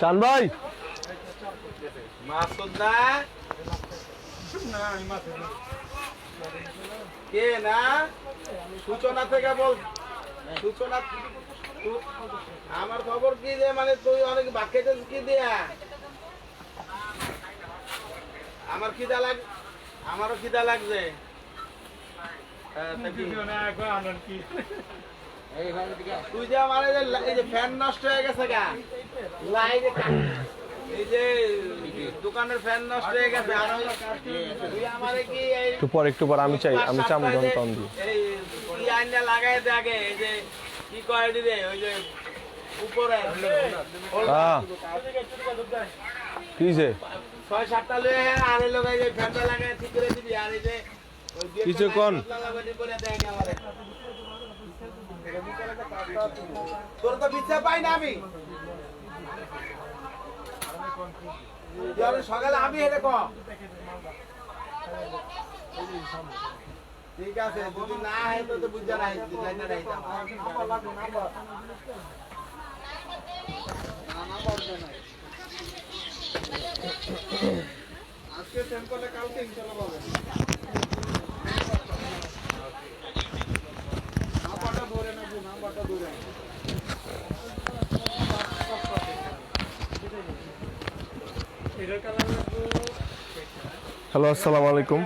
চান ভাই। কে না? সূচনা থেকে বল। আমার কি যে মানে তুই অনেক কি দিয়া? আমার খিদা লাগ, আমারও খিদা লাগছে। হ্যাঁ? তুই যে আমার এই যে লা- এই যে ফ্যান নষ্ট হয়ে গেছে গা। লাইনে এই যে দোকানের ফ্যান নষ্ট হয়ে গেছে আর তুই আমারে কি এই একটু পর একটু পর আমি চাই আমি চাম টন এই কি আইনা লাগাই দে আগে এই যে কি কয় ওই যে উপরে। হ্যাঁ কি যে? ছয় সাতটা লয়ে আর এই লোক এই যে ফ্যানটা লাগাই ঠিক করে দিবি আর এই যে একটা কিছু লাইট কোন? লাগাবানি করে দেয় আমারে। তোর তো বিচ্ছা পাই না আমি। সকালে আমি হেঁটে কম। ঠিক আছে, যদি না হয় তো বুঝা নাই আজকে সেম করলে কালকে ইনশাআল্লাহ পাবেন নাম্বারটা ধরে নেব নাম্বারটা ধরে হ্যালো আসসালামু আলাইকুম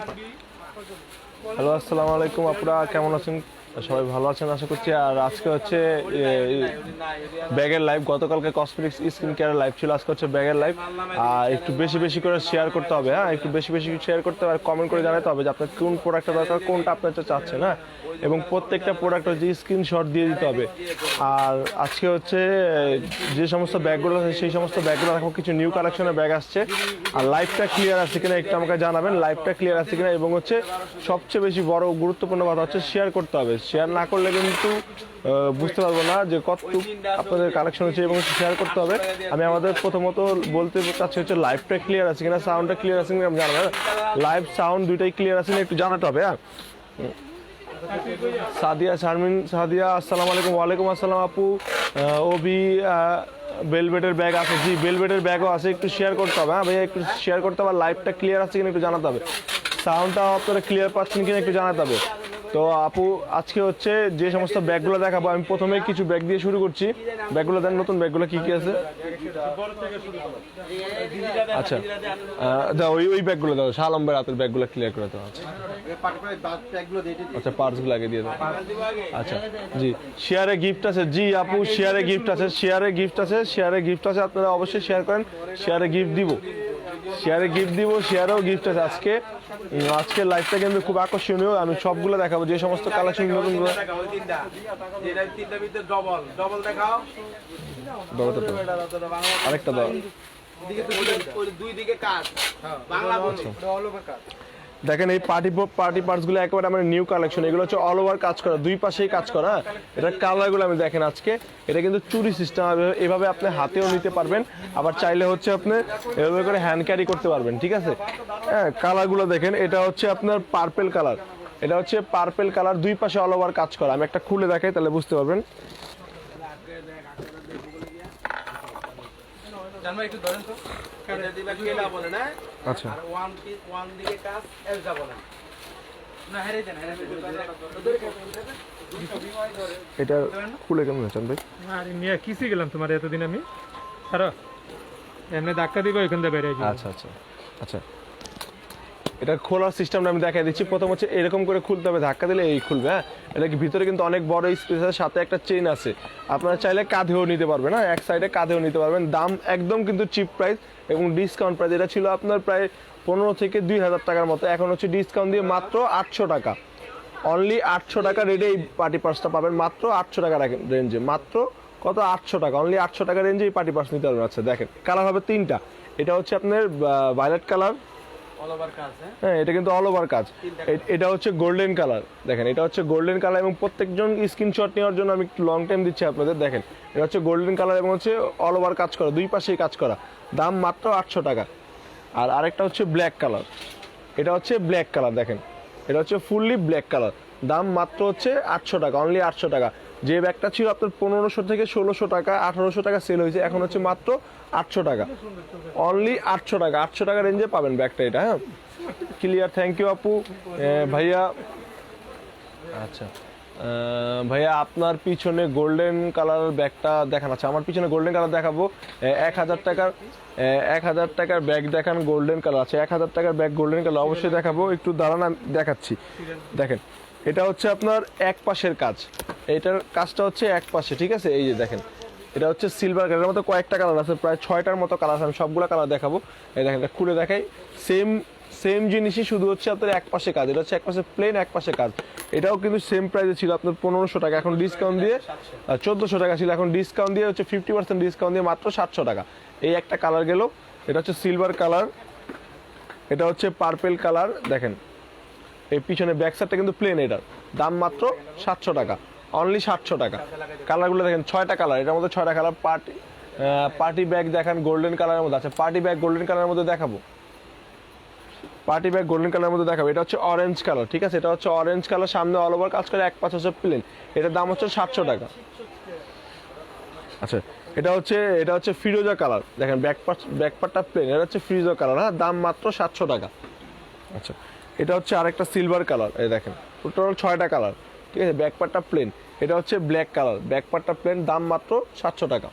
হ্যালো আসসালামু আলাইকুম আপনারা কেমন আছেন? সবাই ভালো আছেন, আশা করছি। আর আজকে হচ্ছে ব্যাগের লাইভ গতকালকে কসমেটিক্স স্কিন কেয়ার লাইভ ছিল, আজকে হচ্ছে ব্যাগের লাইভ আর একটু বেশি বেশি করে শেয়ার করতে হবে হ্যাঁ? একটু বেশি বেশি শেয়ার করতে হবে আর কমেন্ট করে জানাতে হবে যে আপনার কোন প্রোডাক্টটা দরকার, কোনটা আপনার চাচ্ছেন হ্যাঁ? এবং প্রত্যেকটা প্রোডাক্ট হচ্ছে স্ক্রিনশট দিয়ে দিতে হবে। আর আজকে হচ্ছে, যে সমস্ত ব্যাগগুলো আছে, সেই সমস্ত ব্যাগগুলো দেখো, কিছু নিউ কালেকশনের ব্যাগ আসছে। আর লাইভটা ক্লিয়ার আছে কিনা একটু আমাকে জানাবেন লাইভটা ক্লিয়ার আছে কিনা, এবং হচ্ছে সবচেয়ে বেশি বড়, গুরুত্বপূর্ণ কথা হচ্ছে শেয়ার করতে হবে। শেয়ার না করলে কিন্তু বুঝতে পারব না যে কতটুকু আপনাদের কালেকশন হচ্ছে এবং শেয়ার করতে হবে। আমি আমাদের প্রথমত বলতে চাচ্ছি হচ্ছে লাইভটা ক্লিয়ার আছে কিনা সাউন্ডটা ক্লিয়ার আছে কিনা আমি জানাব লাইভ সাউন্ড দুইটাই ক্লিয়ার আছে একটু জানাতে হবে হ্যাঁ? সাদিয়া শারমিন, সাদিয়া, আসসালামু আলাইকুম। ওয়ালাইকুম আসসালাম আপু। ওবি বেলভেটের ব্যাগ আছে। জি বেলভেটের ব্যাগও আছে, একটু শেয়ার করতে হবে হ্যাঁ ভাইয়া? একটু শেয়ার করতে হবে লাইভটা ক্লিয়ার আছে কিনা একটু জানাতে হবে। সাউন্ডটা আপনারা ক্লিয়ার পাচ্ছেন কিনা একটু জানাতে হবে। তো আপু, আজকে হচ্ছে যে সমস্ত ব্যাগগুলো দেখাবো, আমি প্রথমে কিছু ব্যাগ দিয়ে শুরু করছি। ব্যাগগুলো দেন, নতুন ব্যাগগুলো কি কি আছে? আচ্ছা দাও, ওই ওই ব্যাগগুলো দাও শালম্বের হাতের ব্যাগগুলো ক্লিয়ার করে দাও আচ্ছা। আচ্ছা পার্টসগুলো আগে দিয়ে দাও। আচ্ছা জি শেয়ারে গিফট আছে। জি, আপু শেয়ারে গিফট আছে শেয়ারে গিফট আছে শেয়ারে গিফট আছে, আপনারা অবশ্যই শেয়ার করেন শেয়ারে গিফট দিব। শেয়ারে গিফট দিব শেয়ারেও গিফট আছে আজকে। আজকের আজকে লাইফটা কিন্তু খুব আকর্ষণীয় আমি সবগুলো দেখাবো যে সমস্ত কালেকশন নতুন আরেকটা দাও দুই- দিকে কাজ বাংলা বলি। দেখেন এই পার্টি পার্টি পার্টসগুলো একেবারে আমার নিউ কালেকশন এগুলো হচ্ছে অল ওভার কাজ করা, দুই পাশেই কাজ করা হ্যাঁ? এটা কালারগুলো আমি দেখেন আজকে, এটা কিন্তু চুরি সিস্টেম এভাবে আপনি হাতেও নিতে পারবেন, আবার চাইলে হচ্ছে আপনি এভাবে করে হ্যান্ড ক্যারি করতে পারবেন, ঠিক আছে হ্যাঁ কালারগুলো দেখেন, এটা হচ্ছে আপনার পার্পেল কালার এটা হচ্ছে পার্পেল কালার দুই পাশে অল ওভার কাজ করা, আমি একটা খুলে দেখাই, তাহলে বুঝতে পারবেন এটা দিবা কেলা বলে না আচ্ছা। আর ওয়ান পিস ওয়ান দিকে কাজ এলজা বলে। না হেরে দেন হেরে এটা খুলে কেমন আছেন ভাই আরে মিয়া কিসে গেলাম তোমার এতদিন আমি? ছাড়ো। এমনি ধাক্কা দিবা ওইখান থেকে বেরিয়ে আচ্ছা আচ্ছা। আচ্ছা এটা খোলার সিস্টেমটা আমি দেখাই দিচ্ছি। প্রথম হচ্ছে এরকম করে খুলতে হবে, ধাক্কা দিলে এই খুলবে হ্যাঁ? এটা কি ভিতরে কিন্তু অনেক বড় স্পেস আছে, সাথে একটা চেন আছে। আপনারা চাইলে কাঁধেও নিতে পারবেন হ্যাঁ? এক সাইডে কাঁধেও নিতে পারবেন। দাম একদম কিন্তু চিপ প্রাইস এবং ডিসকাউন্ট প্রাইস এটা ছিল আপনার প্রায় পনেরো থেকে দুই হাজার টাকার মতো। এখন হচ্ছে ডিসকাউন্ট দিয়ে মাত্র আটশো টাকা। অনলি আটশো টাকা রেটে এই পার্টি পার্সটা পাবেন। মাত্র আটশো টাকা রেঞ্জে মাত্র কত? আটশো টাকা। অনলি আটশো টাকা রেঞ্জে এই পার্টি পার্স নিতে পারবেন। আচ্ছা দেখেন। কালার হবে তিনটা। এটা হচ্ছে আপনার ভায়োলেট কালার হ্যাঁ হ্যাঁ এটা কিন্তু অল ওভার কাজ এটা হচ্ছে গোল্ডেন কালার দেখেন এটা হচ্ছে গোল্ডেন কালার এবং প্রত্যেকজন স্ক্রিনশট নেওয়ার জন্য আমি একটু লং টাইম দিচ্ছি আপনাদের। দেখেন এটা হচ্ছে গোল্ডেন কালার এবং হচ্ছে অল ওভার কাজ করা দুই পাশেই কাজ করা। দাম মাত্র আটশো টাকা। আর আরেকটা হচ্ছে ব্ল্যাক কালার এটা হচ্ছে ব্ল্যাক কালার দেখেন। এটা হচ্ছে ফুললি ব্ল্যাক কালার দাম মাত্র হচ্ছে আটশো টাকা অনলি আটশো টাকা। যে ব্যাগটা ছিল আপনার পনেরোশো থেকে ষোলোশো টাকা, আঠারোশো টাকা সেল হয়েছে। এখন হচ্ছে মাত্র আটশো টাকা। অনলি আটশো টাকা। আটশো টাকা রেঞ্জে পাবেন ব্যাগটা এটা হ্যাঁ? ক্লিয়ার থ্যাংক ইউ আপু। ভাইয়া আচ্ছা। ভাইয়া, আপনার পিছনে গোল্ডেন কালার ব্যাগটা দেখান। আছে আমার পিছনে গোল্ডেন কালার দেখাবো। এক হাজার টাকার এক হাজার টাকার ব্যাগ দেখান গোল্ডেন কালার আছে এক হাজার টাকার ব্যাগ গোল্ডেন কালার অবশ্যই দেখাবো। একটু দাঁড়ান দেখাচ্ছি। দেখেন এটা হচ্ছে আপনার এক পাশের কাজ। এটার কাজটা হচ্ছে এক পাশে, ঠিক আছে? এই যে দেখেন, এটা হচ্ছে সিলভার কালারের মতো কয়েকটা কালার আছে, প্রায় ছয়টার মতো কালার আছে, আমি সবগুলো কালার দেখাবো। এই দেখেন, এটা খুলে দেখাই। সেম সেম জিনিসই শুধু হচ্ছে আপনার এক পাশে কাজ, এটা হচ্ছে এক পাশে প্লেন এক পাশে কাজ। এটাও কিন্তু সেম প্রাইসে ছিল আপনার পনেরোশো টাকা, এখন ডিসকাউন্ট দিয়ে চোদ্দোশো টাকা ছিল, এখন ডিসকাউন্ট দিয়ে হচ্ছে ফিফটি পার্সেন্ট ডিসকাউন্ট দিয়ে মাত্র সাতশো টাকা। এই একটা কালার গেল, এটা হচ্ছে সিলভার কালার এটা হচ্ছে পার্পেল কালার দেখেন। এই পিছনে ব্যাক সাইডটা কিন্তু প্লেন এটার দাম মাত্র সাতশো টাকা। অনলি সাতশো টাকা। কালারগুলো দেখেন, ছয়টা কালার এটার মধ্যে ছয়টা কালার পার্টি পার্টি ব্যাগ দেখান গোল্ডেন কালারের মধ্যে। আছে পার্টি ব্যাগ গোল্ডেন কালারের মধ্যে দেখাবো। পার্টি ব্যাগ গোল্ডেন কালারের মধ্যে দেখাবো। এটা হচ্ছে অরেঞ্জ কালার ঠিক আছে? এটা হচ্ছে অরেঞ্জ কালার সামনে অল ওভার কাজ করে, এক পাঁচ হচ্ছে প্লেন এটার দাম হচ্ছে সাতশো টাকা। আচ্ছা এটা হচ্ছে এটা হচ্ছে ফিরোজা কালার দেখেন ব্যাক পার্ট ব্যাক পার্টটা প্লেন এটা হচ্ছে ফিরোজা কালার হ্যাঁ? দাম মাত্র সাতশো টাকা। আচ্ছা এটা হচ্ছে আরেকটা সিলভার কালার এই দেখেন। টোটাল ছয়টা কালার ঠিক আছে? ব্যাক পার্টটা প্লেন এটা হচ্ছে ব্ল্যাক কালার ব্যাক পার্টটা প্লেন দাম মাত্র সাতশো টাকা।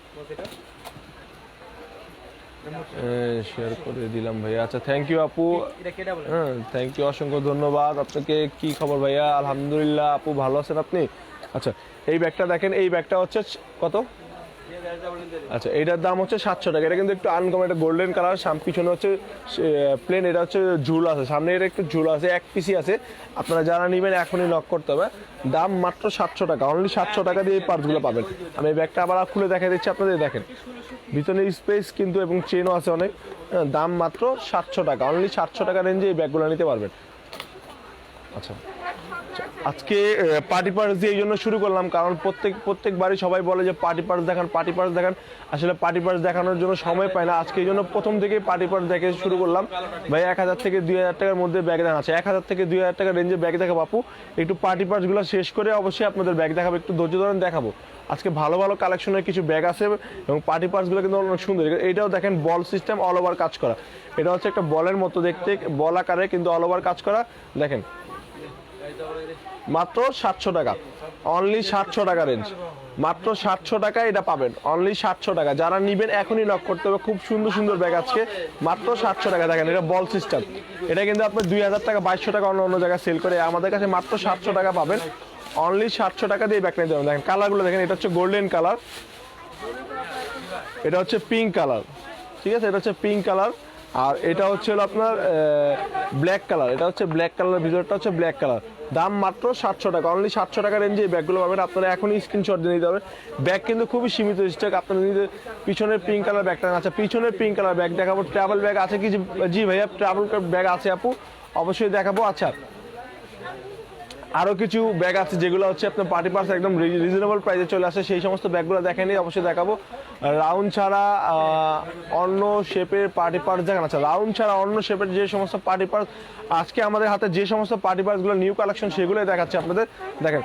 শেয়ার করে দিলাম ভাইয়া। আচ্ছা থ্যাংক ইউ আপু। হ্যাঁ থ্যাংক ইউ অসংখ্য ধন্যবাদ। আপনাকে কি খবর ভাইয়া? আলহামদুলিল্লাহ আপু ভালো আছেন আপনি? আচ্ছা এই ব্যাগটা দেখেন এই ব্যাগটা হচ্ছে কত? আচ্ছা এইটার দাম হচ্ছে সাতশো টাকা। এটা কিন্তু একটু আনকমন এটা গোল্ডেন কালার সাম পিছনে হচ্ছে প্লেন এটা হচ্ছে ঝুল আছে। সামনে এটা একটু ঝুল আছে এক পিসি আছে। আপনারা যারা নেবেন এখনই নক করতে হবে। দাম মাত্র সাতশো টাকা অনলি সাতশো টাকা দিয়ে এই পার্টসগুলো পাবেন। আমি এই ব্যাগটা আবার খুলে দেখা দিচ্ছি আপনাদের দেখেন। ভিতরে স্পেস কিন্তু এবং চেনও আছে অনেক। হ্যাঁ, দাম মাত্র সাতশো টাকা অনলি সাতশো টাকা রেঞ্জে এই ব্যাগগুলো নিতে পারবেন। আচ্ছা। আজকে পার্টি পার্স দিয়ে এই জন্য শুরু করলাম, কারণ প্রত্যেক প্রত্যেকবারই সবাই বলে যে পার্টি পার্স দেখান পার্টি পার্স দেখান। আসলে পার্টি পার্স দেখানোর জন্য সময় পায় না। আজকে এই জন্য প্রথম থেকেই পার্টি পার্স দেখে শুরু করলাম। ভাই, এক হাজার থেকে দুই হাজার টাকার মধ্যে ব্যাগ দেখা আছে। এক হাজার থেকে দুই হাজার টাকার রেঞ্জে ব্যাগ দেখা বাপু একটু পার্টি পার্সগুলো শেষ করে অবশ্যই আপনাদের ব্যাগ দেখাবো। একটু ধৈর্য ধরেন দেখাবো। আজকে ভালো ভালো কালেকশনের কিছু ব্যাগ আছে এবং পার্টি পার্সগুলো কিন্তু অনেক সুন্দর। এইটাও দেখেন বল সিস্টেম অল ওভার কাজ করা। এটা হচ্ছে একটা বলের মতো দেখতে বল আকারে কিন্তু অল ওভার কাজ করা। দেখেন। মাত্র সাতশো টাকা। অনলি সাতশো টাকা রেঞ্জ মাত্র সাতশো টাকা এটা পাবেন। অনলি সাতশো টাকা। যারা নিবেন এখনই নক করতে হবে। খুব সুন্দর সুন্দর ব্যাগ আজকে। মাত্র সাতশো টাকা। দেখেন, এটা বল সিস্টেম এটা কিন্তু আপনার দুই হাজার টাকা, বাইশশো টাকা অন্য অন্য জায়গায় সেল করে। আমাদের কাছে মাত্র সাতশো টাকা পাবেন। অনলি সাতশো টাকা দিয়ে ব্যাগ নিতে হবে। দেখেন কালারগুলো দেখেন, এটা হচ্ছে গোল্ডেন কালার এটা হচ্ছে পিঙ্ক কালার ঠিক আছে? এটা হচ্ছে পিঙ্ক কালার আর এটা হচ্ছে হলো আপনার ব্ল্যাক কালার এটা হচ্ছে ব্ল্যাক কালার ভিতরটা হচ্ছে ব্ল্যাক কালার দাম মাত্র সাতশো টাকা। অনলি সাতশো টাকা রেঞ্জে এই ব্যাগগুলো পাবেন। আপনারা এখনই স্ক্রিনশট দিয়ে নিতে হবে। ব্যাগ কিন্তু খুবই সীমিত স্টক আপনারা নিজেদের পিছনের পিঙ্ক কালার ব্যাগটা আচ্ছা পিছনের পিঙ্ক কালার ব্যাগ দেখাবো। ট্রাভেল ব্যাগ আছে কি? জি- জি ভাইয়া ট্রাভেল ব্যাগ আছে আপু। অবশ্যই দেখাবো। আচ্ছা আরও কিছু ব্যাগ আছে যেগুলো হচ্ছে আপনার পার্টি পার্স একদম রিজনেবল প্রাইসে চলে আসে। সেই সমস্ত ব্যাগগুলো দেখেনি অবশ্যই দেখাবো। রাউন্ড ছাড়া অন্য শেপের পার্টি পার্স দেখান আচ্ছা রাউন্ড ছাড়া অন্য শেপের যে সমস্ত পার্টি পার্স আজকে আমাদের হাতে যে সমস্ত পার্টি পার্সগুলো নিউ কালেকশন সেগুলোই দেখাচ্ছে আপনাদের। দেখেন,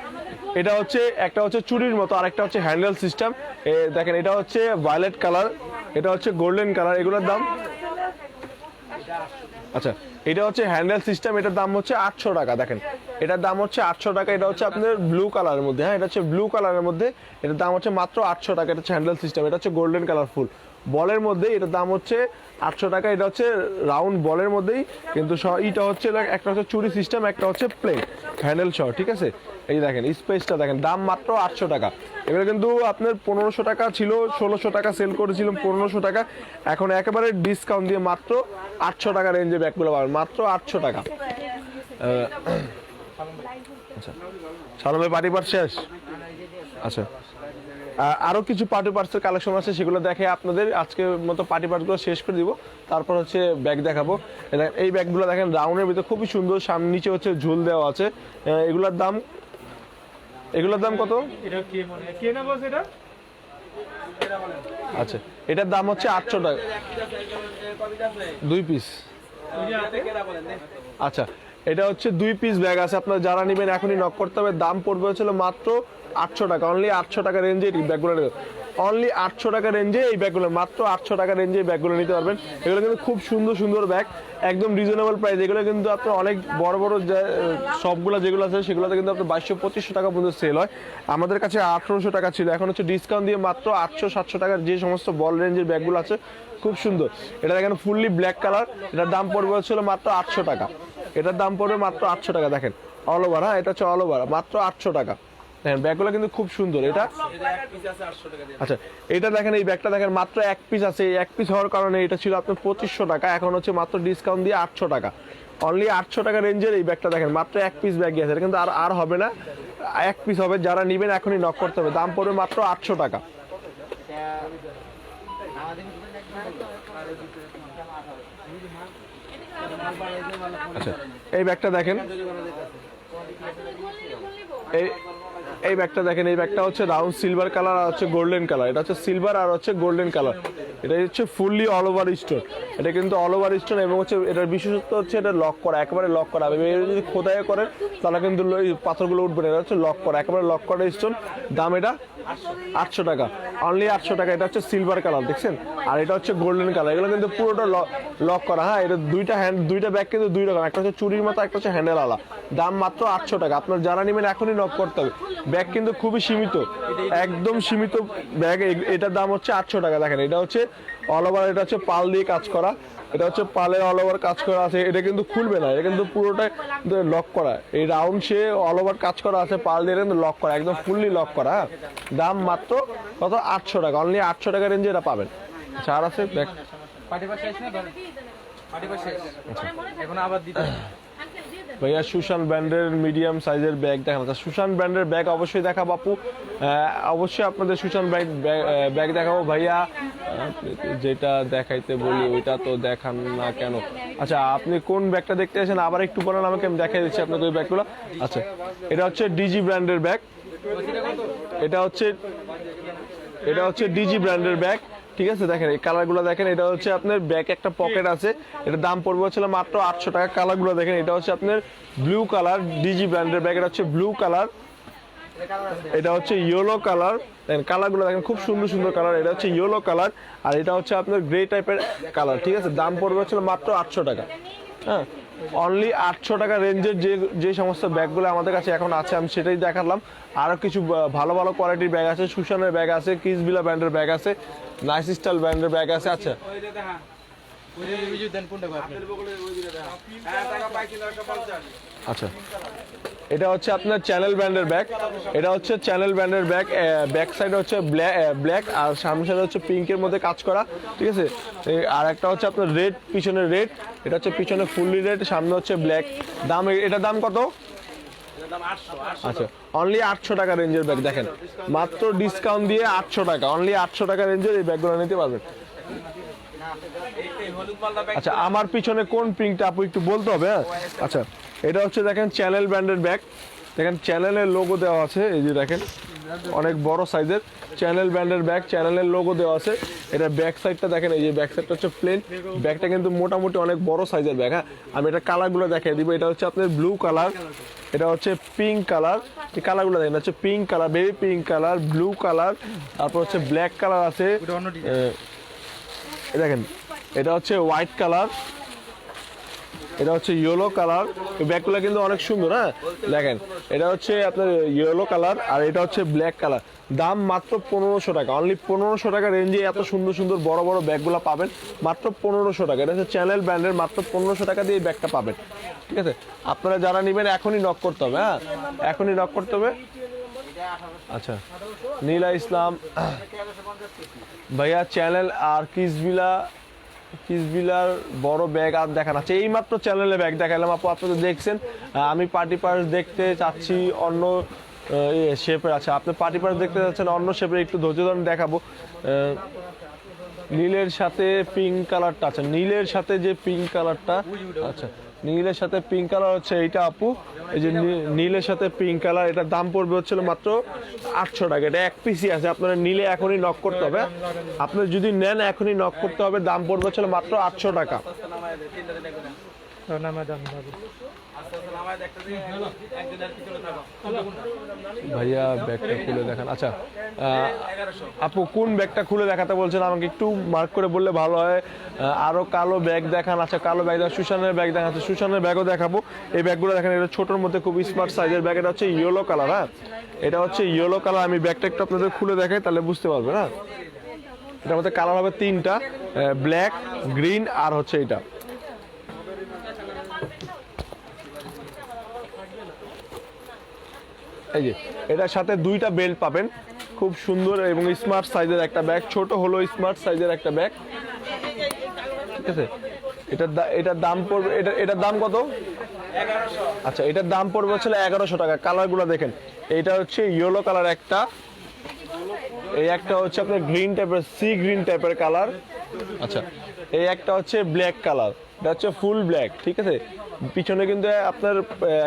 এটা হচ্ছে, একটা হচ্ছে চুরির মতো আরেকটা হচ্ছে হ্যান্ডেল সিস্টেম দেখেন, এটা হচ্ছে ভায়োলেট কালার এটা হচ্ছে গোল্ডেন কালার এগুলোর দাম আচ্ছা এটা হচ্ছে হ্যান্ডেল সিস্টেম, এটার দাম হচ্ছে আটশো টাকা, দেখেন। এটার দাম হচ্ছে আটশো টাকা, এটা হচ্ছে আপনার ব্লু কালারের মধ্যে হ্যাঁ এটা হচ্ছে ব্লু কালারের মধ্যে, এটার দাম হচ্ছে মাত্র আটশো টাকা, এটা হচ্ছে হ্যান্ডেল সিস্টেম, এটা হচ্ছে গোল্ডেন কালার ফুল বলের মধ্যে এটার দাম হচ্ছে আটশো টাকা, এটা হচ্ছে রাউন্ড বলের মধ্যেই, কিন্তু এটা হচ্ছে একটা হচ্ছে চুরি সিস্টেম একটা হচ্ছে প্লেন হ্যান্ডেল সহ, ঠিক আছে? এই দেখেন স্পেসটা দেখেন, দাম মাত্র আটশো টাকা। এগুলো কিন্তু আপনার পনেরোশো টাকা ছিল, ষোলোশো টাকা সেল করেছিলাম, পনেরোশো টাকা। এখন একেবারে ডিসকাউন্ট দিয়ে মাত্র আটশো টাকা রেঞ্জে ব্যাগগুলো পাবেন, মাত্র আটশো টাকা। আচ্ছা। সালমে পার্ট শেষ? আচ্ছা। আহ, আরও কিছু পার্টি পার্টসের কালেকশন আছে সেগুলো দেখে আপনাদের আজকে মতো পার্টি পার্টসগুলো শেষ করে দিব। তারপর হচ্ছে ব্যাগ দেখাবো। এই ব্যাগগুলো দেখেন রাউন্ডের ভিতরে খুবই সুন্দর সামনে নিচে হচ্ছে ঝুল দেওয়া আছে। এগুলোর দাম এগুলোর দাম কত? মনে আচ্ছা এটার দাম হচ্ছে আটশো টাকা। দুই পিস? আচ্ছা এটা হচ্ছে দুই পিস ব্যাগ আছে। আপনারা যারা নেবেন এখনই নক করতে হবে। দাম পড়বে হচ্ছিল মাত্র আটশো টাকা অনলি আটশো টাকা রেঞ্জে এই ব্যাগগুলো অনলি আটশো টাকা রেঞ্জে এই ব্যাগগুলো মাত্র আটশো টাকা রেঞ্জে এই ব্যাগগুলো নিতে পারবেন। এগুলো কিন্তু খুব সুন্দর সুন্দর ব্যাগ একদম রিজনেবল প্রাইস এগুলো কিন্তু আপনার অনেক বড় বড় সবগুলো যেগুলো আছে, সেগুলোতে কিন্তু আপনার বাইশশো, পঁচিশশো টাকা পর্যন্ত সেল হয়। আমাদের কাছে আঠারোশো টাকা ছিল, এখন হচ্ছে ডিসকাউন্ট দিয়ে মাত্র আটশো, সাতশো টাকার যে সমস্ত বল রেঞ্জের ব্যাগগুলো আছে, খুব সুন্দর। এটা দেখেন ফুললি ব্ল্যাক কালার এটার দাম পড়বে হচ্ছিল মাত্র আটশো টাকা। এটার দাম পড়বে মাত্র আটশো টাকা, দেখেন। অল ওভার হ্যাঁ এটা হচ্ছে অল ওভার মাত্র আটশো টাকা। দেখেন ব্যাগগুলো কিন্তু খুব সুন্দর। এটা আচ্ছা এটা দেখেন এই ব্যাগটা দেখেন মাত্র এক পিস আছে। এই এক পিস হওয়ার কারণে এটা ছিল আপনার পঁচিশশো টাকা এখন হচ্ছে মাত্র ডিসকাউন্ট দিয়ে আটশো টাকা। অনলি আটশো টাকা রেঞ্জের এই ব্যাগটা দেখেন মাত্র এক পিস ব্যাগই আছে। কিন্তু আর আর হবে না এক পিস হবে যারা নেবেন এখনই নক করতে হবে। দাম পড়বে মাত্র আটশো টাকা। আচ্ছা এই ব্যাগটা দেখেন। এই এই ব্যাগটা দেখেন, এই ব্যাগটা হচ্ছে রাউন্ড সিলভার কালার আর হচ্ছে গোল্ডেন কালার এটা হচ্ছে সিলভার আর হচ্ছে গোল্ডেন কালার এটা হচ্ছে ফুললি অল ওভার স্টোন এটা কিন্তু অল ওভার স্টোন এবং হচ্ছে এটার বিশেষত্ব হচ্ছে এটা লক করা, একেবারে লক করা। যদি খোদাই করেন, তাহলে কিন্তু এই পাথরগুলো উঠবে না। এটা হচ্ছে লক করা, একেবারে লক করা স্টোন দাম এটা আটশো টাকা। অনলি আটশো টাকা। এটা হচ্ছে সিলভার কালার দেখছেন? আর এটা হচ্ছে গোল্ডেন কালার এগুলো কিন্তু পুরোটা লক করা। হ্যাঁ এটা দুইটা হ্যান্ড দুইটা ব্যাগ কিন্তু দুই রকম। একটা হচ্ছে চুরির মতো একটা হচ্ছে হ্যান্ডেল আলা। দাম মাত্র আটশো টাকা। আপনার যারা নেবেন এখনই নক করতে হবে। ব্যাগ কিন্তু খুবই সীমিত একদম সীমিত ব্যাগ। এটার দাম হচ্ছে আটশো টাকা দেখেন এটা হচ্ছে অল ওভার এটা হচ্ছে পাল দিয়ে কাজ করা এটা হচ্ছে পালে অল ওভার কাজ করা আছে এটা কিন্তু খুলবে না এটা কিন্তু পুরোটাই লক করা। এই রাউন্ড সে অল ওভার কাজ করা আছে পাল দিয়ে কিন্তু লক করা একদম ফুললি লক করা হ্যাঁ? দাম মাত্র কত? আটশো টাকা অনলি আটশো টাকা রেঞ্জে এটা পাবেন। আচ্ছা আর আছে ব্যাগ। এখন আবার দিতে ভাইয়া, সুশান ব্র্যান্ডের মিডিয়াম সাইজের ব্যাগ দেখানো। আচ্ছা সুশান ব্র্যান্ডের ব্যাগ অবশ্যই দেখাবো আপু। অবশ্যই আপনাদের সুশান ব্যাগ ব্যাগ দেখাবো ভাইয়া। যেটা দেখাইতে বলি, ওইটা তো দেখান না কেন? আচ্ছা আপনি কোন ব্যাগটা দেখতে আছেন আবার একটু বলেন আমাকে, আমি দেখাই দিচ্ছি আপনাকে ওই ব্যাগগুলো। আচ্ছা এটা হচ্ছে ডিজি ব্র্যান্ডের ব্যাগ। এটা হচ্ছে এটা হচ্ছে ডিজি ব্র্যান্ডের ব্যাগ। ঠিক আছে, দেখেন, এই কালারগুলো দেখেন, এটা হচ্ছে আপনার ব্যাক একটা পকেট আছে। এটা দাম পড়বে হচ্ছিল মাত্র আটশো টাকা কালারগুলো দেখেন, এটা হচ্ছে আপনার ব্লু কালার ডিজি ব্র্যান্ডের ব্যাগ এটা হচ্ছে ব্লু কালার এটা হচ্ছে ইয়েলো কালার দেখেন কালারগুলো দেখেন, খুব সুন্দর সুন্দর কালার এটা হচ্ছে ইয়েলো কালার আর এটা হচ্ছে আপনার গ্রে টাইপের কালার ঠিক আছে? দাম পড়বে হচ্ছিল মাত্র আটশো টাকা। হ্যাঁ? অনলি আটশো টাকা রেঞ্জের যে যে সমস্ত ব্যাগগুলো আমাদের কাছে এখন আছে আমি সেটাই দেখালাম। আরও কিছু ভালো ভালো কোয়ালিটির ব্যাগ আছে সুশানের ব্যাগ আছে কিসবিলা ব্র্যান্ডের ব্যাগ আছে নাইস স্টাইল ব্র্যান্ডের ব্যাগ আছে আচ্ছা। হ্যাঁ টাকা পাইছি 950 আচ্ছা। এটা হচ্ছে আপনার চ্যানেল ব্র্যান্ডের ব্যাগ এটা হচ্ছে চ্যানেল ব্র্যান্ডের ব্যাগ ব্যাক সাইড হচ্ছে ব্ল্যাক আর সামনে সাইড হচ্ছে পিঙ্কের মধ্যে কাজ করা, ঠিক আছে? আর একটা হচ্ছে আপনার রেড পিছনে রেড এটা হচ্ছে পিছনে ফুললি রেড সামনে হচ্ছে ব্ল্যাক দাম, এটার দাম কত? এটার দাম 800 800 আচ্ছা অনলি আটশো টাকা রেঞ্জের ব্যাগ দেখেন। মাত্র ডিসকাউন্ট দিয়ে আটশো টাকা অনলি আটশো টাকা রেঞ্জের এই ব্যাগগুলো নিতে পারবেন। আচ্ছা আমার পিছনে কোন পিঙ্কটা আপু একটু বলতে হবে হ্যাঁ? আচ্ছা এটা হচ্ছে দেখেন চ্যানেল ব্র্যান্ডের ব্যাগ। দেখেন চ্যানেলের লোগো দেওয়া আছে এই যে দেখেন অনেক বড় সাইজের চ্যানেল ব্র্যান্ডের ব্যাগ চ্যানেলের লোগো দেওয়া আছে। এটা ব্যাক সাইডটা দেখেন এই যে ব্যাক সাইডটা হচ্ছে প্লেন ব্যাগটা কিন্তু মোটামুটি অনেক বড় সাইজের ব্যাগ হ্যাঁ? আমি এটা কালারগুলো দেখাই দিব এটা হচ্ছে আপনার ব্লু কালার এটা হচ্ছে পিঙ্ক কালার এই কালারগুলো দেখেন হচ্ছে pink colour baby pink colour blue colour তারপর হচ্ছে ব্ল্যাক কালার আছে। দেখেন এটা হচ্ছে হোয়াইট কালার এটা হচ্ছে ইয়েলো কালার ব্যাগগুলো কিন্তু অনেক সুন্দর হ্যাঁ? দেখেন, এটা হচ্ছে আপনার ইয়েলো কালার আর এটা হচ্ছে ব্ল্যাক কালার দাম মাত্র পনেরোশো টাকা। অনলি পনেরোশো টাকা রেঞ্জে এত সুন্দর সুন্দর বড় বড় ব্যাগগুলো পাবেন। মাত্র পনেরোশো টাকা। এটা হচ্ছে চ্যানেল ব্র্যান্ডের মাত্র পনেরোশো টাকা দিয়ে এই ব্যাগটা পাবেন। ঠিক আছে? আপনারা যারা নেবেন, এখনই নক করতে হবে হ্যাঁ? এখনই নক করতে হবে। আচ্ছা। নীলা ইসলাম। ভাইয়া, চ্যানেল আর কিসবিলা কিসবিলার বড় ব্যাগ আর দেখান আছে। এই মাত্র চ্যানেলে ব্যাগ দেখালাম আপু আপনারা দেখছেন। আমি পার্টি পার্স দেখতে চাচ্ছি অন্য শেপের আছে আপনি পার্টি পার্স দেখতে চাচ্ছেন অন্য শেপের একটু ধৈর্য ধরে দেখাবো। নীলের সাথে পিঙ্ক কালারটা আছে। নীলের সাথে যে পিঙ্ক কালারটা আচ্ছা। নীলের সাথে পিঙ্ক কালার হচ্ছে এইটা আপু। এই যে নীলের সাথে পিঙ্ক কালার এটা দাম পড়বে হচ্ছিল মাত্র আটশো টাকা। এটা এক পিসি আছে আপনারা নীলে এখনই নক করতে হবে। আপনি যদি নেন এখনই নক করতে হবে দাম পড়বে হচ্ছিল মাত্র আটশো টাকা। ভাইয়া ব্যাগটা খুলে দেখান। আচ্ছা আপু কোন ব্যাগটা খুলে দেখাতে বলছেন? আমাকে একটু মার্ক করে বললে ভালো হয়। আহ, আরও কালো ব্যাগ দেখান। আচ্ছা কালো ব্যাগ দেখান সুশানের ব্যাগ দেখান। আচ্ছা সুশানের ব্যাগও দেখাবো। এই ব্যাগগুলো দেখেন এটা ছোটোর মধ্যে খুব স্মার্ট সাইজের ব্যাগ। এটা হচ্ছে ইয়েলো কালার হ্যাঁ? এটা হচ্ছে ইয়েলো কালার আমি ব্যাগটা একটু আপনাদের খুলে দেখাই তাহলে বুঝতে পারবেন হ্যাঁ? এটার মধ্যে কালার হবে তিনটা ব্ল্যাক গ্রিন আর হচ্ছে এটা। এই যে, এটার সাথে দুইটা বেল্ট পাবেন। খুব সুন্দর এবং স্মার্ট সাইজের একটা ব্যাগ ছোট হলো স্মার্ট সাইজের একটা ব্যাগ ঠিক আছে? এটার এটার দাম পড়বে এটা এটার দাম কত? আচ্ছা এটার দাম পড়বে হচ্ছে এগারোশো টাকা। কালারগুলো দেখেন। এটা হচ্ছে ইয়েলো কালার একটা। এই একটা হচ্ছে আপনার গ্রিন টাইপের সি গ্রিন টাইপের কালার আচ্ছা এই একটা হচ্ছে ব্ল্যাক কালার এটা হচ্ছে ফুল ব্ল্যাক ঠিক আছে? পিছনে কিন্তু আপনার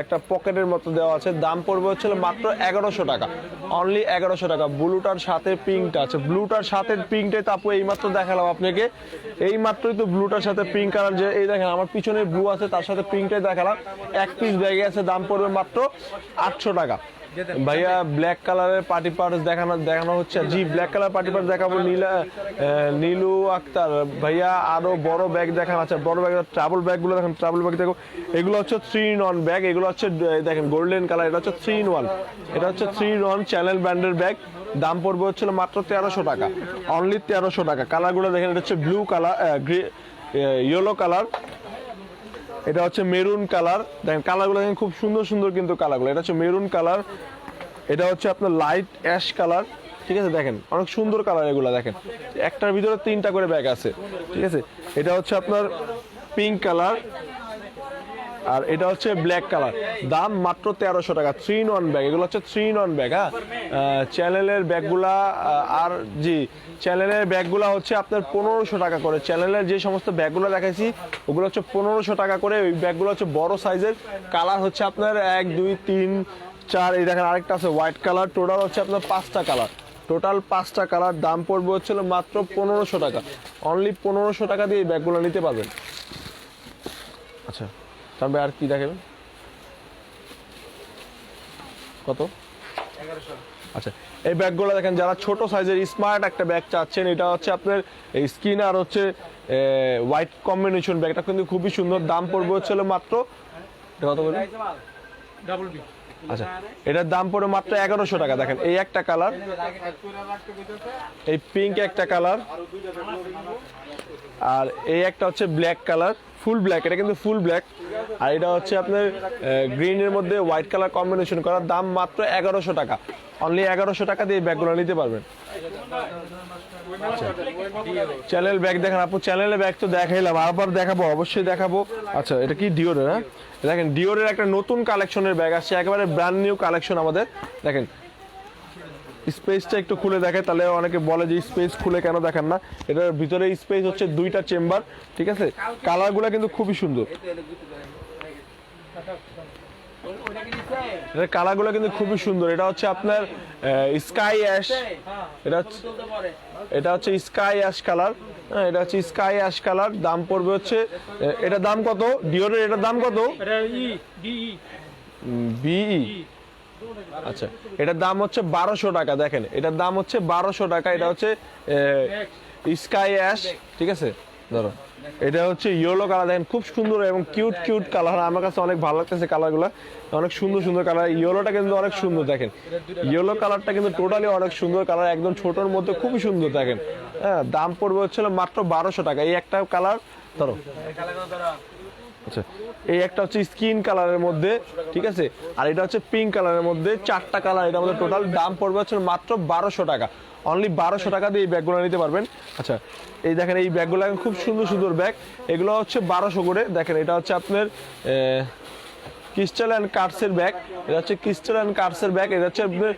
একটা পকেটের মতো দেওয়া আছে। দাম পড়বে হচ্ছে মাত্র এগারোশো টাকা। অনলি এগারোশো টাকা। ব্লুটার সাথে পিঙ্কটা আছে। ব্লুটার সাথে পিঙ্কটাই তাপু এই মাত্র দেখালাম আপনাকে। এই মাত্রই তো ব্লুটার সাথে পিঙ্ক কালার যে, এই দেখেন, আমার পিছনে ব্লু আছে, তার সাথে পিঙ্কটাই দেখালাম। এক পিস ব্যাগে আছে, দাম পড়বে মাত্র আটশো টাকা। ভাইয়া ব্ল্যাক কালারের পার্টি পার্স দেখানো দেখানো হচ্ছে। জি ব্ল্যাক কালার পার্টি পার্স দেখাবো। নীলা নীলু আক্তার। ভাইয়া, আরও বড় ব্যাগ দেখান আছে। বড় ব্যাগ ট্রাভেল ব্যাগগুলো দেখেন ট্রাভেল ব্যাগ দেখো। এগুলো হচ্ছে থ্রি ইন ব্যাগ এগুলো হচ্ছে দেখেন গোল্ডেন কালার এটা হচ্ছে থ্রি ইন ওয়ান এটা হচ্ছে থ্রি ইন চ্যানেল ব্র্যান্ডের ব্যাগ দাম পড়বে হচ্ছিল মাত্র তেরোশো টাকা। অনলি তেরোশো টাকা। কালারগুলো দেখেন, এটা হচ্ছে ব্লু কালার ইয়েলো কালার এটা হচ্ছে মেরুন কালার। দেখেন কালারগুলো দেখেন, খুব সুন্দর সুন্দর কিন্তু কালারগুলো। এটা হচ্ছে মেরুন কালার। এটা হচ্ছে আপনার লাইট অ্যাশ কালার। ঠিক আছে, দেখেন, অনেক সুন্দর কালার এগুলো, দেখেন। একটার ভিতরে তিনটা করে ব্যাগ আছে। ঠিক আছে, এটা হচ্ছে আপনার পিঙ্ক কালার। আর এটা হচ্ছে ব্ল্যাক কালার দাম মাত্র তেরোশো টাকা থ্রি ইন ওয়ান ব্যাগ এগুলো হচ্ছে থ্রি ওয়ান ব্যাগ হ্যাঁ? চ্যানেলের ব্যাগগুলা আর জি চ্যানেলের ব্যাগগুলা হচ্ছে আপনার পনেরোশো টাকা করে। চ্যানেলের যে সমস্ত ব্যাগগুলো দেখাইছি, ওগুলো হচ্ছে পনেরোশো টাকা করে। ওই ব্যাগগুলো হচ্ছে বড় সাইজের কালার হচ্ছে আপনার এক, দুই, তিন, চার, এই দেখেন আরেকটা আছে হোয়াইট কালার টোটাল হচ্ছে আপনার পাঁচটা কালার টোটাল পাঁচটা কালার দাম পড়বে হচ্ছিল মাত্র পনেরোশো টাকা। অনলি পনেরোশো টাকা দিয়ে এই ব্যাগগুলো নিতে পারবেন। আচ্ছা। তারপরে আর কি দেখাবেন? কত? আচ্ছা এই ব্যাগগুলো দেখেন, যারা ছোট সাইজের স্মার্ট একটা ব্যাগ চাচ্ছেন, এটা হচ্ছে আপনার এই স্কিন আর হচ্ছে হোয়াইট কম্বিনেশন ব্যাগটা কিন্তু খুবই সুন্দর, দাম পড়বে হচ্ছে মাত্র কত বলবেন ডাবল বি আচ্ছা এটার দাম পড়বে মাত্র এগারোশো টাকা। দেখেন, এই একটা কালার এই পিঙ্ক একটা কালার আর এই একটা হচ্ছে ব্ল্যাক কালার ফুল ব্ল্যাক এটা কিন্তু ফুল ব্ল্যাক আর এটা হচ্ছে আপনার গ্রিনের মধ্যে হোয়াইট কালার কম্বিনেশন করার দাম মাত্র এগারোশো টাকা। অনলি এগারোশো টাকা দিয়ে ব্যাগগুলো নিতে পারবেন। চ্যানেল ব্যাগ দেখেন আপু চ্যানেলের ব্যাগ তো দেখাইলাম, আবার দেখাবো, অবশ্যই দেখাবো। আচ্ছা এটা কি ডিওরের হ্যাঁ? দেখেন ডিওরের একটা নতুন কালেকশনের ব্যাগ আসছে, একেবারে ব্র্যান্ড নিউ কালেকশন আমাদের। দেখেন স্পেসটা একটু খুলে দেখে তাহলে অনেকে বলে যে স্পেস খুলে কেন দেখেন না। এটার ভিতরে স্পেস হচ্ছে দুইটা চেম্বার ঠিক আছে? কালারগুলো কিন্তু খুবই সুন্দর। এটার কালারগুলো কিন্তু খুবই সুন্দর। এটা হচ্ছে আপনার স্কাই অ্যাশ এটা হচ্ছে এটা হচ্ছে স্কাই অ্যাশ কালার হ্যাঁ এটা হচ্ছে স্কাই অ্যাশ কালার দাম পড়বে হচ্ছে এ- এটার দাম কত? ডিওরের এটার দাম কত? এটা বিই আচ্ছা এটার দাম হচ্ছে বারোশো টাকা, দেখেন, এটার দাম হচ্ছে বারোশো টাকা, এটা হচ্ছে স্কাই অ্যাশ, ঠিক আছে? ধরো, এটা হচ্ছে ইয়েলো কালার, দেখেন, খুব সুন্দর এবং কিউট কিউট কালার আমার কাছে অনেক ভালো লাগতেছে কালারগুলো, অনেক সুন্দর সুন্দর কালার, ইয়েলোটা কিন্তু অনেক সুন্দর, দেখেন, ইয়েলো কালারটা কিন্তু টোটালি অনেক সুন্দর কালার, একদম ছোটোর মধ্যে খুবই সুন্দর, দেখেন হ্যাঁ দাম পড়বে হচ্ছিল মাত্র বারোশো টাকা, এই একটা কালার, ধরো আচ্ছা এই একটা হচ্ছে স্কিন কালারের মধ্যে, ঠিক আছে? আর এটা হচ্ছে পিঙ্ক কালারের মধ্যে, চারটা কালার, এটা আমাদের টোটাল দাম পড়বে হচ্ছে মাত্র বারোশো টাকা। অনলি বারোশো টাকা দিয়ে এই ব্যাগগুলো নিতে পারবেন। আচ্ছা এই দেখেন, এই ব্যাগগুলো এখন খুব সুন্দর সুন্দর ব্যাগ। এগুলো হচ্ছে বারোশো করে, দেখেন, এটা হচ্ছে আপনার ক্রিস্টাল অ্যান্ড কার্সের ব্যাগ। এটা হচ্ছে ক্রিস্টাল অ্যান্ড কার্সের ব্যাগ। এটা হচ্ছে আপনার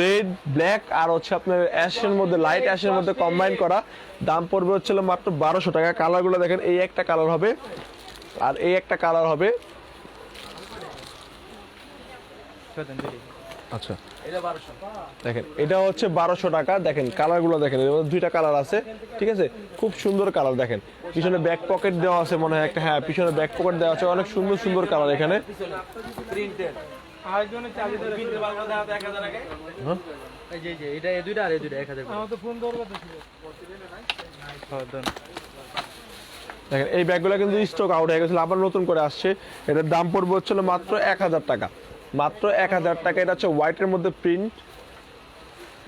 রেড ব্ল্যাক আর হচ্ছে আপনার অ্যাশের মধ্যে লাইট অ্যাশের মধ্যে কম্বাইন করা। দাম পড়বে হচ্ছিল মাত্র বারোশো টাকা। কালারগুলো দেখেন, এই একটা কালার হবে। আর এই একটা কালার হবে। আচ্ছা। দেখেন এটা হচ্ছে বারোশো টাকা। দেখেন কালারগুলো দেখেন দুইটা কালার আছে ঠিক আছে? খুব সুন্দর কালার দেখেন। পিছনে ব্যাক পকেট দেওয়া আছে মনে হয় একটা হ্যাঁ পিছনে ব্যাক পকেট দেওয়া আছে অনেক সুন্দর সুন্দর কালার এখানে। হ্যাঁ? এই যে এটা এই দুইটা আর এই দুইটা এক হাজার দেখেন এই ব্যাগগুলো কিন্তু স্টক আউট হয়ে গেছিল আবার নতুন করে আসছে। এটার দাম পড়বে হচ্ছিল মাত্র এক হাজার টাকা। মাত্র এক হাজার টাকা এটা হচ্ছে হোয়াইটের মধ্যে প্রিন্ট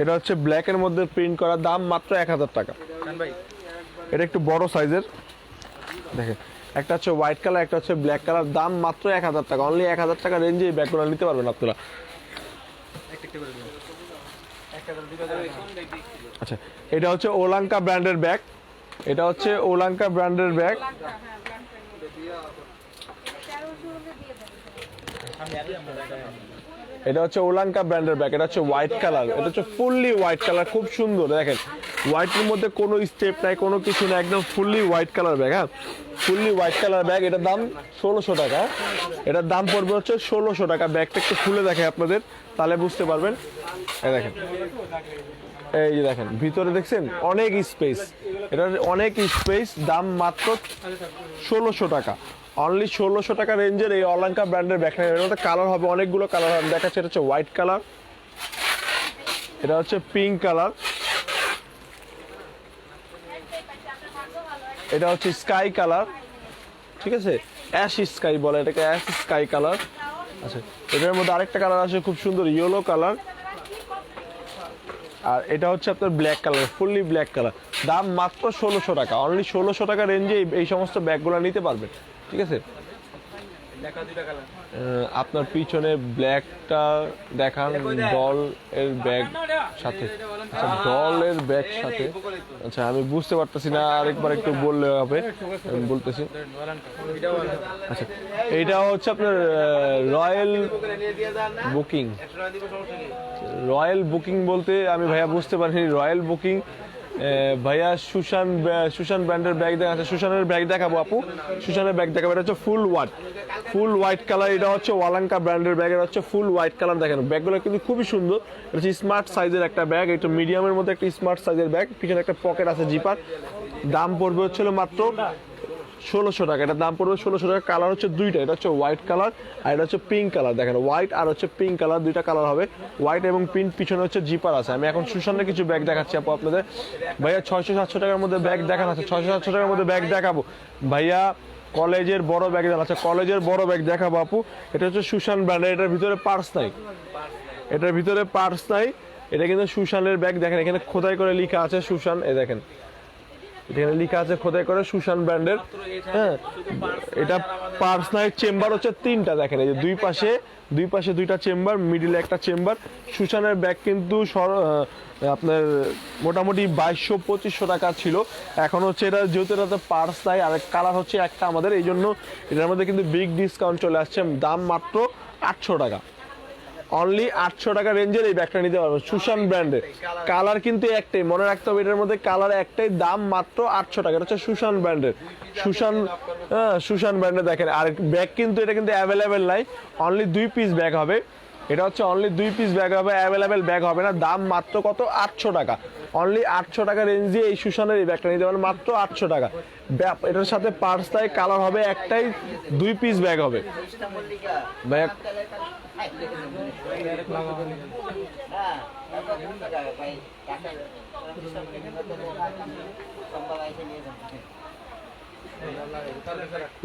এটা হচ্ছে ব্ল্যাকের মধ্যে প্রিন্ট করা দাম মাত্র এক হাজার টাকা। এটা একটু বড় সাইজের দেখেন একটা হচ্ছে হোয়াইট কালার একটা হচ্ছে ব্ল্যাক কালার দাম মাত্র এক হাজার টাকা। অনলি এক হাজার টাকা রেঞ্জে এই ব্যাগগুলো নিতে পারবেন আপনারা। আচ্ছা এটা হচ্ছে ওলাঙ্কা ব্র্যান্ডের ব্যাগ এটা হচ্ছে ওলাঙ্কা ব্র্যান্ডের ব্যাগ। এটা হচ্ছে ওলাঙ্কা ব্র্যান্ডের ব্যাগ, এটা হচ্ছে হোয়াইট কালার। এটা হচ্ছে ফুললি হোয়াইট কালার, খুব সুন্দর, দেখেন। হোয়াইটের মধ্যে কোনো স্টেপ নাই, কোনো কিছু নাই, একদম ফুললি হোয়াইট কালার ব্যাগ হ্যাঁ? ফুললি হোয়াইট কালার ব্যাগ, এটার দাম ষোলোশো টাকা। এটার দাম পড়বে হচ্ছে ষোলোশো টাকা। ব্যাগটা একটু খুলে দেখে আপনাদের, তাহলে বুঝতে পারবেন। দেখেন। এই যে দেখেন, ভিতরে দেখছেন? অনেক স্পেস এটার অনেক স্পেস দাম মাত্র ষোলোশো টাকা। অনলি ষোলোশো টাকা রেঞ্জের এই অলঙ্কা ব্র্যান্ডের ব্যাগ এর মধ্যে কালার হবে, অনেকগুলো কালার হবে। দেখাচ্ছে, এটা হচ্ছে হোয়াইট কালার এটা হচ্ছে পিঙ্ক কালার এটা হচ্ছে স্কাই কালার ঠিক আছে? অ্যাশ স্কাই বলে এটাকে অ্যাশ স্কাই কালার আচ্ছা এটার মধ্যে আরেকটা কালার আছে খুব সুন্দর ইয়েলো কালার আর এটা হচ্ছে আপনার black colour fully black colour দাম মাত্র ষোলোশো টাকা। অনলি ষোলোশো টাকা রেঞ্জে এই সমস্ত ব্যাগগুলো নিতে পারবেন। ঠিক আছে দেখা দুইটা কালার আহ, আপনার পিছনে ব্ল্যাকটা দেখান ডল এর ব্যাগ সাথে। আচ্ছা ডলের ব্যাগ সাথে। আচ্ছা আমি বুঝতে পারতেছি না আরেকবার একটু বললে হবে। আমি বলতেছি। আচ্ছা এইটা হচ্ছে আপনার রয়্যাল বুকিং। রয়্যাল বুকিং বলতে আমি ভাইয়া বুঝতে পারিনি রয়্যাল বুকিং ভাইয়া সুশান সুশান ব্র্যান্ডের ব্যাগ দেখা আছে সুশানের ব্যাগ দেখাবো আপু। সুশানের ব্যাগ দেখাবো, এটা হচ্ছে full white full white colour এটা হচ্ছে ওয়ালাঙ্কা ব্র্যান্ডের ব্যাগ এটা হচ্ছে ফুল হোয়াইট কালার দেখেন। ব্যাগগুলো কিন্তু খুবই সুন্দর। এটা হচ্ছে স্মার্ট সাইজের একটা ব্যাগ এটা মিডিয়ামের মধ্যে একটা স্মার্ট সাইজের ব্যাগ পিছনে একটা পকেট আছে জিপার দাম পড়বে হচ্ছিল মাত্র ষোলোশো টাকা। এটার দাম পড়বে ষোলোশো টাকা। কালার হচ্ছে দুইটা। এটা হচ্ছে হোয়াইট কালার আর এটা হচ্ছে পিঙ্ক কালার দেখেন হোয়াইট আর হচ্ছে পিঙ্ক কালার দুইটা কালার হবে। হোয়াইট এবং পিঙ্ক পিছনে হচ্ছে জিপার আছে। আমি এখন সুশানের কিছু ব্যাগ দেখাচ্ছি আপু আপনাদের। ভাইয়া, ছয়শো সাতশো টাকার মধ্যে ব্যাগ দেখানো আছে। ছয়শো সাতশো টাকার মধ্যে ব্যাগ দেখাবো। ভাইয়া, কলেজের বড় ব্যাগ আছে। কলেজের বড় ব্যাগ দেখাবো আপু। এটা হচ্ছে সুশান ব্র্যান্ডের এটার ভিতরে পার্স নাই। এটার ভিতরে পার্স নাই। এটা কিন্তু সুশানের ব্যাগ দেখেন, এখানে খোদাই করে লেখা আছে সুশান এ দেখেন এখানে লেখা আছে খোদাই করে সুশান ব্র্যান্ডের। হ্যাঁ এটা পার্স নাই চেম্বার হচ্ছে তিনটা, দেখেন এই যে দুই পাশে দুই পাশে দুইটা চেম্বার, মিডিলে একটা চেম্বার। সুশানের ব্যাগ কিন্তু আপনার মোটামুটি বাইশশো, পঁচিশশো টাকা ছিল। এখন হচ্ছে এটা, যেহেতু এটাতে পার্স নাই, আর কালার হচ্ছে একটা আমাদের, এই জন্য এটার মধ্যে কিন্তু বিগ ডিসকাউন্ট চলে আসছে, দাম মাত্র আটশো টাকা। অনলি আটশো টাকা রেঞ্জের এই ব্যাগটা নিতে পারবেন সুশান ব্র্যান্ডের কালার কিন্তু একটাই, মনে রাখতে হবে এটার মধ্যে কালার একটাই, দাম মাত্র আটশো টাকা, এটা হচ্ছে সুশান ব্র্যান্ডের সুশান হ্যাঁ সুশান ব্র্যান্ডের দেখেন, আর ব্যাগ কিন্তু এটা কিন্তু অ্যাভেলেবেল নাই অনলি দুই পিস ব্যাগ হবে। এটা হচ্ছে অনলি দুই পিস ব্যাগ হবে অ্যাভেলেবেল ব্যাগ হবে না, দাম মাত্র কত? আটশো টাকা। অনলি আটশো টাকা রেঞ্জ দিয়ে এই সুশানের এই ব্যাগটা নিতে পারেন মাত্র আটশো টাকা। এটার সাথে পার্স তাই কালার হবে একটাই, দুই পিস ব্যাগ হবে। ব্যাগ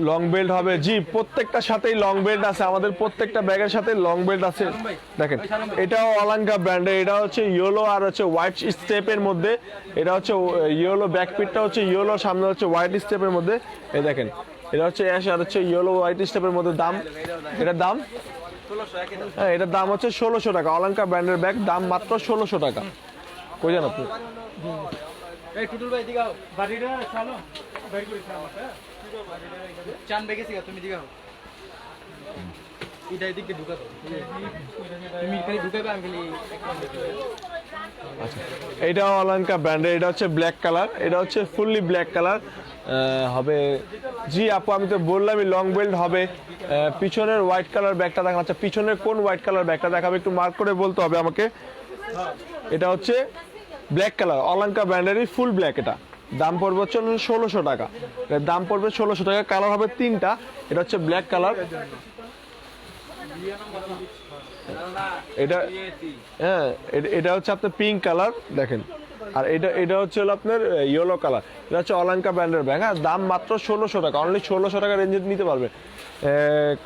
লং বেল্ট হবে। জি, প্রত্যেকটা সাথেই লং বেল্ট আছে। আমাদের প্রত্যেকটা ব্যাগের সাথে লং বেল্ট আছে। দেখেন, এটাও অলাঙ্কা ব্র্যান্ডের এটা হচ্ছে ইয়েলো আর হচ্ছে হোয়াইট স্টেপের মধ্যে। এটা হচ্ছে ইয়েলো ব্যাক পিটটা হচ্ছে ইয়েলো সামনে হচ্ছে হোয়াইট স্টেপের মধ্যে। এই দেখেন, এটা হচ্ছে অ্যাশ আর হচ্ছে ইয়েলো হোয়াইট স্টেপের মধ্যে দাম। এটার দাম হ্যাঁ এটার দাম হচ্ছে ষোলোশো টাকা। অলঙ্কা ব্র্যান্ডের ব্যাগ, দাম মাত্র ষোলোশো টাকা। যান আপনি? হ্যাঁ? চান বেগেছি তুমি দিগাও এটা আচ্ছা। অলঙ্কা ব্র্যান্ডের এটা হচ্ছে ব্ল্যাক কালার এটা হচ্ছে ফুললি ব্ল্যাক কালার হবে, জি আপু, আমি তো বললামই লং বেল্ট হবে। পিছনের হোয়াইট কালার ব্যাগটা দেখা আচ্ছা পিছনের কোন হোয়াইট কালার ব্যাগটা দেখাবে, একটু মার্ক করে বলতে হবে আমাকে। এটা হচ্ছে ব্ল্যাক কালার অলঙ্কা ব্র্যান্ডেরই ফুল ব্ল্যাক এটা। দাম পড়বে হচ্ছে ষোলোশো টাকা। দাম পড়বে ষোলোশো টাকা কালার হবে তিনটা। এটা হচ্ছে ব্ল্যাক কালার এটা হ্যাঁ এটা হচ্ছে আপনার পিঙ্ক কালার দেখেন। আর এটা এটা হচ্ছে হলো আপনার ইয়েলো কালার এটা হচ্ছে অলঙ্কা ব্র্যান্ডের ব্যাগ হ্যাঁ দাম মাত্র ষোলোশো টাকা। অনলি ষোলোশো টাকা রেঞ্জের নিতে পারবে।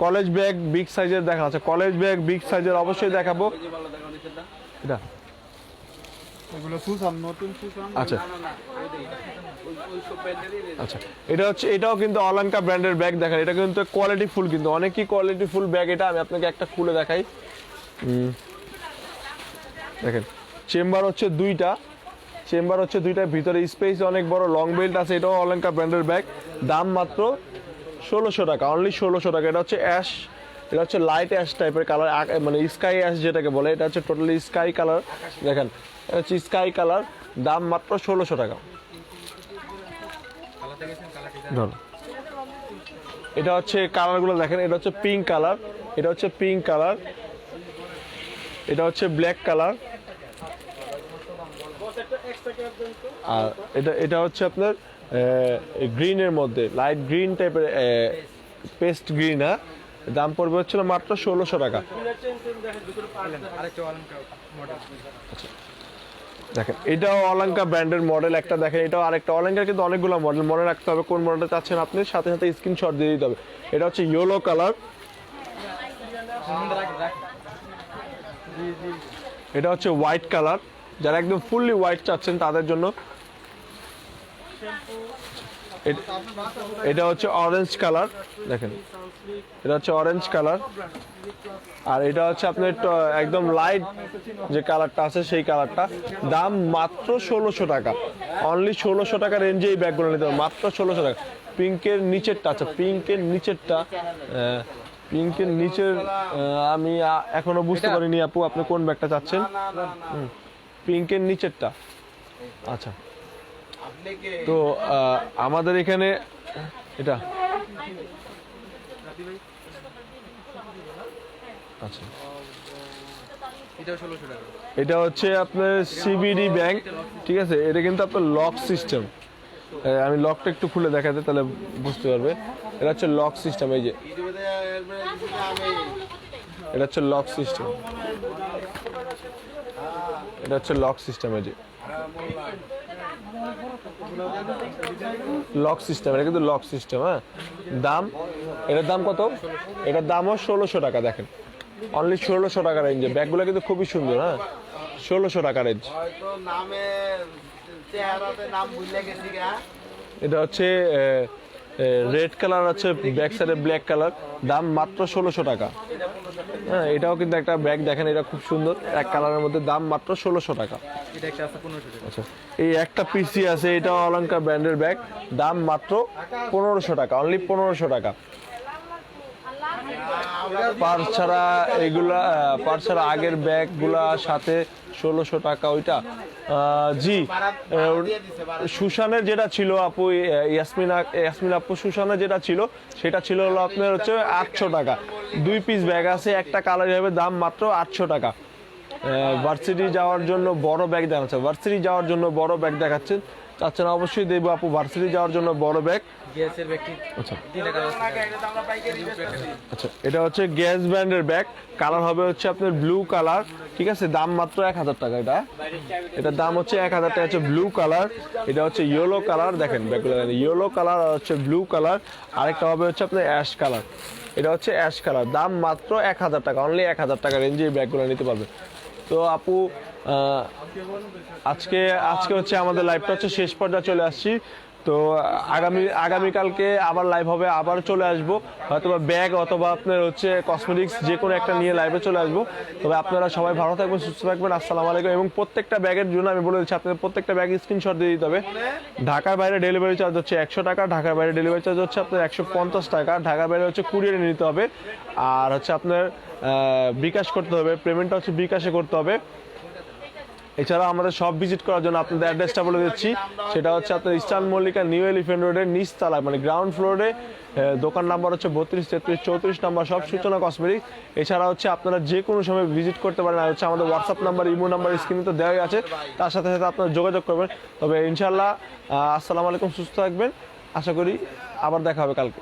কলেজ ব্যাগ বিগ সাইজের দেখা আছে। কলেজ ব্যাগ বিগ সাইজের অবশ্যই দেখাবো। এটা। এগুলো সুসাম নতুন সুসাম আচ্ছা। আচ্ছা এটা হচ্ছে এটাও কিন্তু অলঙ্কা ব্র্যান্ডের ব্যাগ দেখেন এটা কিন্তু কোয়ালিটি ফুল কিন্তু অনেকই কোয়ালিটি ফুল ব্যাগ এটা। আমি আপনাকে একটা খুলে দেখাই। দেখেন চেম্বার হচ্ছে দুইটা। চেম্বার হচ্ছে দুইটা ভিতরে স্পেস অনেক বড় লং বেল্ট আছে এটাও অলঙ্কা ব্র্যান্ডের ব্যাগ দাম মাত্র ষোলোশো টাকা অনলি ষোলোশো টাকা। এটা হচ্ছে অ্যাশ এটা হচ্ছে লাইট অ্যাশ টাইপের কালার মানে স্কাই অ্যাশ যেটাকে বলে এটা হচ্ছে টোটালি স্কাই কালার দেখেন হচ্ছে স্কাই কালার দাম মাত্র ষোলোশো টাকা। ধরো। এটা হচ্ছে কালারগুলো দেখেন এটা হচ্ছে পিঙ্ক কালার এটা হচ্ছে পিঙ্ক কালার এটা হচ্ছে ব্ল্যাক কালার আর এটা এটা হচ্ছে আপনার গ্রিনের মধ্যে লাইট গ্রিন টাইপের পেস্ট গ্রিন হ্যাঁ? দাম পড়বে হচ্ছিল মাত্র ষোলোশো টাকা। দেখেন, এটাও অলঙ্কা ব্র্যান্ডের মডেল একটা দেখেন, এটাও আরেকটা অলঙ্কার কিন্তু অনেকগুলো মডেল মনে রাখতে হবে কোন মডেলটা চাচ্ছেন আপনি, সাথে সাথে স্ক্রিনশট দিয়ে দিতে হবে। এটা হচ্ছে ইয়েলো কালার এটা হচ্ছে হোয়াইট কালার যারা একদম ফুললি হোয়াইট চাচ্ছেন তাদের জন্য। এটা হচ্ছে অরেঞ্জ কালার দেখেন। এটা হচ্ছে অরেঞ্জ কালার আর এটা হচ্ছে আপনার একদম লাইট যে কালারটা আছে সেই কালারটা দাম মাত্র ষোলোশো টাকা। অনলি ষোলোশো টাকা রেঞ্জে এই ব্যাগগুলো নিতে হবে। মাত্র ষোলোশো টাকা। পিঙ্কের নিচেরটা আচ্ছা পিঙ্কের নিচেরটা পিঙ্কের নিচের আমি এখনও বুঝতে পারিনি আপু আপনি কোন ব্যাগটা চাচ্ছেন? পিঙ্কের নিচেরটা। আচ্ছা। তো আমাদের এখানে এটা। আচ্ছা। এটা হচ্ছে আপনার সিবিডি ব্যাংক ঠিক আছে? এটা কিন্তু আপনার লক সিস্টেম আমি লকটা একটু খুলে দেখাতে, তাহলে বুঝতে পারবে। এটা হচ্ছে লক সিস্টেম এই যে। এটা হচ্ছে লক সিস্টেম এটা হচ্ছে লক সিস্টেম এই যে। লক সিস্টেম এটা কিন্তু লক সিস্টেম হ্যাঁ? দাম এটার দাম কত? এটার দামও ষোলোশো টাকা দেখেন। অনলি ষোলোশো টাকা রেঞ্জে ব্যাগগুলো কিন্তু খুবই সুন্দর হ্যাঁ? ষোলোশো টাকা রেঞ্জ এটা হচ্ছে রেড কালার আছে ব্যাক সাইডে ব্ল্যাক কালার দাম মাত্র ষোলোশো টাকা। হ্যাঁ এটাও কিন্তু একটা ব্যাগ দেখেন এটা খুব সুন্দর এক কালারের মধ্যে দাম মাত্র ষোলোশো টাকা। আচ্ছা এই একটা পিসি আছে এটাও অলঙ্কার ব্র্যান্ডের ব্যাগ দাম মাত্র পনেরোশো টাকা অনলি পনেরোশো টাকা। পার ছাড়া এগুলা পার ছাড়া আগের ব্যাগগুলা সাথে ষোলোশো টাকা ওইটা। জি সুশানের যেটা ছিল আপু ইয়াসমিনা ইয়াসমিন ইয়াসমিন আপু সুশানের যেটা ছিল, সেটা ছিল হলো আপনার হচ্ছে আটশো টাকা। দুই পিস ব্যাগ আছে, একটা কালার হবে দাম মাত্র আটশো টাকা। ভার্সিটি যাওয়ার জন্য বড় ব্যাগ দেখাচ্ছে ভার্সিটি যাওয়ার জন্য বড় ব্যাগ দেখাচ্ছেন। চাচ্ছেন অবশ্যই দেবো আপু ভার্সিটি যাওয়ার জন্য বড় ব্যাগ আচ্ছা। আচ্ছা এটা হচ্ছে গ্যাস ব্র্যান্ডের ব্যাগ কালার হবে হচ্ছে আপনার ব্লু কালার ঠিক আছে দাম মাত্র এক হাজার টাকা এটা। এটার দাম হচ্ছে এক হাজার টাকা হচ্ছে ব্লু কালার এটা হচ্ছে ইয়েলো কালার দেখেন ব্যাগগুলো ইয়েলো কালার আর হচ্ছে ব্লু কালার আরেকটা হবে হচ্ছে আপনার অ্যাশ কালার এটা হচ্ছে অ্যাশ কালার দাম মাত্র এক হাজার টাকা। অনলি এক হাজার টাকা রেঞ্জে এই ব্যাগগুলো নিতে পারবে। তো আপু আজকে আজকে হচ্ছে আমাদের লাইভটা হচ্ছে শেষ পর্যায়ে চলে আসছি। তো আগামী, আগামীকালকে আবার লাইভ হবে, আবার চলে আসব। হয়তো বা ব্যাগ অথবা আপনার হচ্ছে কসমেটিক্স যে কোনো একটা নিয়ে লাইভে চলে আসব। তবে আপনারা সবাই ভালো থাকবেন, সুস্থ থাকবেন, আসসালামু আলাইকুম। এবং প্রত্যেকটা ব্যাগের জন্য আমি বলে দিচ্ছি, আপনাদের প্রত্যেকটা ব্যাগ স্ক্রিনশট দিয়ে দিতে হবে। ঢাকার বাইরে ডেলিভারি চার্জ হচ্ছে একশো টাকা, ঢাকার বাইরে ডেলিভারি চার্জ হচ্ছে আপনার একশো পঞ্চাশ টাকা। ঢাকার বাইরে হচ্ছে কুরিয়ারে নিতে হবে। আর হচ্ছে আপনার বিকাশ করতে হবে পেমেন্টটা হচ্ছে বিকাশে করতে হবে। এছাড়া আমাদের সব ভিজিট করার জন্য আপনাদের অ্যাড্রেসটা বলে দিচ্ছি। সেটা হচ্ছে আপনার ইস্টার্ন মল্লিকা নিউ এলিফেন্ট রোডের নিচতলায় মানে গ্রাউন্ড ফ্লোরে দোকান নাম্বার হচ্ছে বত্রিশ, তেত্রিশ, চৌত্রিশ নাম্বার সব সূচনা কসমেটিক এছাড়া হচ্ছে আপনারা যে কোনো সময় ভিজিট করতে পারেন, আর হচ্ছে আমাদের হোয়াটসঅ্যাপ নাম্বার ইমো নাম্বার স্ক্রিনে তো দেওয়াই আছে। তার সাথে সাথে আপনারা যোগাযোগ করবেন। তবে ইনশাল্লাহ আসসালামু আলাইকুম, সুস্থ থাকবেন। আশা করি আবার দেখা হবে কালকে।